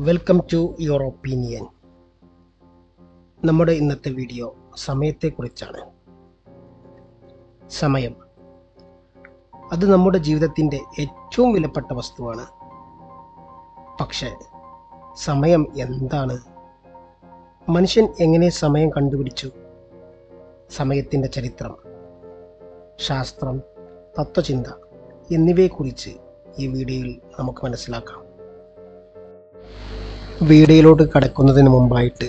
Welcome to your opinion നമ്മുടെ ഇന്നത്തെ video സമയത്തെക്കുറിച്ചാണ്. സമയം. അത് നമ്മുടെ ജീവിതത്തിന്റെ ഏറ്റവും വിലപ്പെട്ട വസ്തുവാണ്. പക്ഷേ സമയം എന്താണ്? മനുഷ്യൻ എങ്ങനെ സമയം കണ്ടുപിടിച്ചു? സമയത്തിന്റെ ചരിത്രം ശാസ്ത്രം തത്വചിന്ത എന്നിവയെക്കുറിച്ച് ഈ വീഡിയോയിൽ നമുക്ക് മനസ്സിലാക്കാം. വീഡിയോയിലോട്ട് കടക്കുന്നതിന് മുമ്പായിട്ട്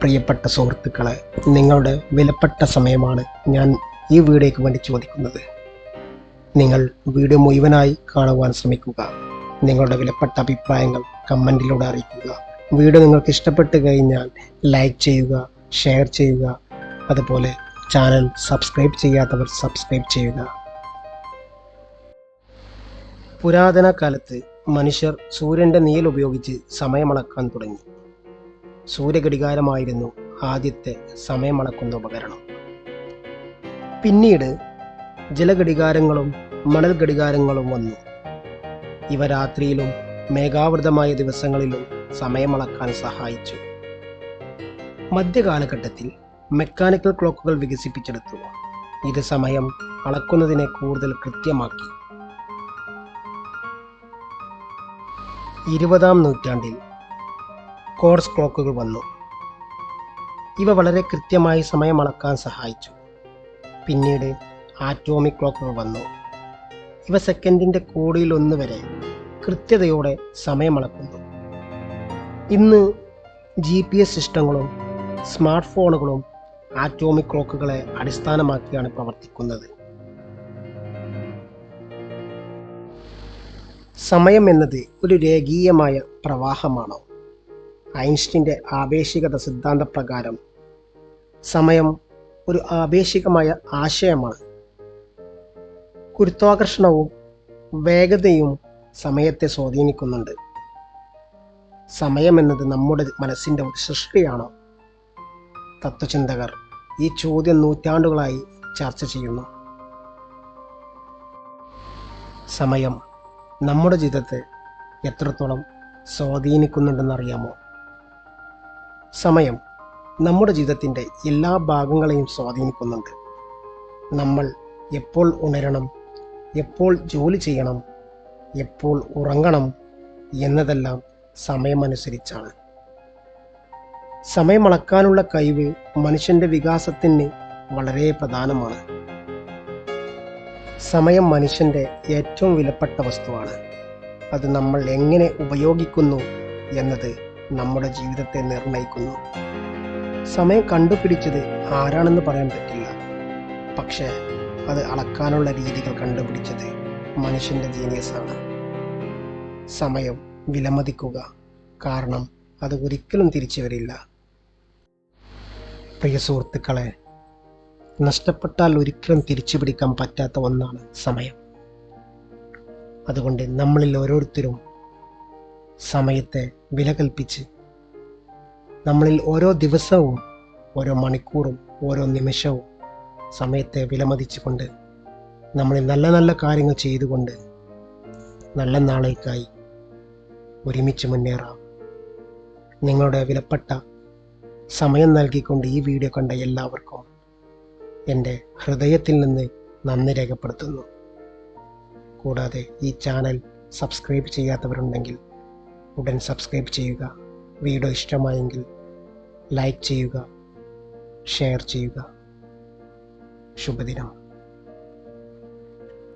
പ്രിയപ്പെട്ട സുഹൃത്തുക്കളെ നിങ്ങളുടെ വിലപ്പെട്ട സമയമാണ് ഞാൻ ഈ വീഡിയോയ്ക്ക് വേണ്ടി ചോദിക്കുന്നത്. നിങ്ങൾ വീഡിയോ മുഴുവനായി കാണുവാൻ ശ്രമിക്കുക. നിങ്ങളുടെ വിലപ്പെട്ട അഭിപ്രായങ്ങൾ കമന്റിലൂടെ അറിയിക്കുക. വീഡിയോ നിങ്ങൾക്ക് ഇഷ്ടപ്പെട്ട് കഴിഞ്ഞാൽ ലൈക്ക് ചെയ്യുക ഷെയർ ചെയ്യുക. അതുപോലെ ചാനൽ സബ്സ്ക്രൈബ് ചെയ്യാത്തവർ സബ്സ്ക്രൈബ് ചെയ്യുക. പുരാതന കാലത്ത് മനുഷ്യർ സൂര്യന്റെ നീൽ ഉപയോഗിച്ച് സമയമളക്കാൻ തുടങ്ങി. സൂര്യഘടികാരമായിരുന്നു ആദ്യത്തെ സമയമളക്കുന്ന ഉപകരണം. പിന്നീട് ജലഘടികാരങ്ങളും മണൽ ഘടികാരങ്ങളും വന്നു. ഇവ രാത്രിയിലും മേഘാവൃതമായ ദിവസങ്ങളിലും സമയമളക്കാൻ സഹായിച്ചു. മധ്യകാലഘട്ടത്തിൽ മെക്കാനിക്കൽ ക്ലോക്കുകൾ വികസിപ്പിച്ചെടുത്തു. ഇത് സമയം അളക്കുന്നതിനെ കൂടുതൽ കൃത്യമാക്കി. ഇരുപതാം നൂറ്റാണ്ടിൽ കോർസ് ക്ലോക്കുകൾ വന്നു. ഇവ വളരെ കൃത്യമായി സമയം അളക്കാൻ സഹായിച്ചു. പിന്നീട് ആറ്റോമിക് ക്ലോക്കുകൾ വന്നു. ഇവ സെക്കൻഡിന്റെ കോടിയിൽ ഒന്ന് വരെ കൃത്യതയോടെ സമയമളക്കുന്നു. ഇന്ന് ജി പി എസ് സിസ്റ്റങ്ങളും സ്മാർട്ട് ഫോണുകളും ആറ്റോമിക് ക്ലോക്കുകളെ അടിസ്ഥാനമാക്കിയാണ് പ്രവർത്തിക്കുന്നത്. സമയം എന്നത് ഒരു രേഖീയമായ പ്രവാഹമാണോ? ഐൻസ്റ്റീന്റെ ആപേക്ഷികത സിദ്ധാന്തപ്രകാരം സമയം ഒരു ആപേക്ഷികമായ ആശയമാണ്. ഗുരുത്വാകർഷണവും വേഗതയും സമയത്തെ സ്വാധീനിക്കുന്നുണ്ട്. സമയം എന്നത് നമ്മുടെ മനസ്സിന്റെ ഒരു സൃഷ്ടിയാണോ? തത്വചിന്തകർ ഈ ചോദ്യം നൂറ്റാണ്ടുകളായി ചർച്ച ചെയ്യുന്നു. സമയം നമ്മുടെ ജീവിതത്തെ എത്രത്തോളം സ്വാധീനിക്കുന്നുണ്ടെന്നറിയാമോ? സമയം നമ്മുടെ ജീവിതത്തിന്റെ എല്ലാ ഭാഗങ്ങളെയും സ്വാധീനിക്കുന്നുണ്ട്. നമ്മൾ എപ്പോൾ ഉണരണം എപ്പോൾ ജോലി ചെയ്യണം എപ്പോൾ ഉറങ്ങണം എന്നതെല്ലാം സമയമനുസരിച്ചാണ്. സമയമളക്കാനുള്ള കഴിവ് മനുഷ്യന്റെ വികാസത്തിന് വളരെ പ്രധാനമാണ്. സമയം മനുഷ്യന്റെ ഏറ്റവും വിലപ്പെട്ട വസ്തുവാണ്. അത് നമ്മൾ എങ്ങനെ ഉപയോഗിക്കുന്നു എന്നത് നമ്മുടെ ജീവിതത്തെ നിർണയിക്കുന്നു സമയം കണ്ടുപിടിച്ചത് ആരാണെന്ന് പറയാൻ പറ്റില്ല. പക്ഷേ അത് അളക്കാനുള്ള രീതികൾ കണ്ടുപിടിച്ചത് മനുഷ്യന്റെ ജീനിയസാണ് സമയം വിലമതിക്കുക കാരണം അത് ഒരിക്കലും തിരിച്ചു വരില്ല. പ്രിയ സുഹൃത്തുക്കളെ നഷ്ടപ്പെട്ടാൽ ഒരിക്കലും തിരിച്ചു പിടിക്കാൻ പറ്റാത്ത ഒന്നാണ് സമയം. അതുകൊണ്ട് നമ്മളിൽ ഓരോരുത്തരും സമയത്തെ വില കൽപ്പിച്ച് നമ്മളിൽ ഓരോ ദിവസവും ഓരോ മണിക്കൂറും ഓരോ നിമിഷവും സമയത്തെ വിലമതിച്ചുകൊണ്ട് നമ്മളിൽ നല്ല നല്ല കാര്യങ്ങൾ ചെയ്തുകൊണ്ട് നല്ല നാളേക്കായി ഒരുമിച്ച് മുന്നേറാം. നിങ്ങളുടെ വിലപ്പെട്ട സമയം നൽകിക്കൊണ്ട് ഈ വീഡിയോ കണ്ട എല്ലാവർക്കും എന്റെ ഹൃദയത്തിൽ നിന്ന് നന്ദി രേഖപ്പെടുത്തുന്നു. കൂടാതെ ഈ ചാനൽ സബ്സ്ക്രൈബ് ചെയ്യാത്തവരുണ്ടെങ്കിൽ ഉടൻ സബ്സ്ക്രൈബ് ചെയ്യുക. വീഡിയോ ഇഷ്ടമായെങ്കിൽ ലൈക്ക് ചെയ്യുക ഷെയർ ചെയ്യുക. ശുഭദിനം.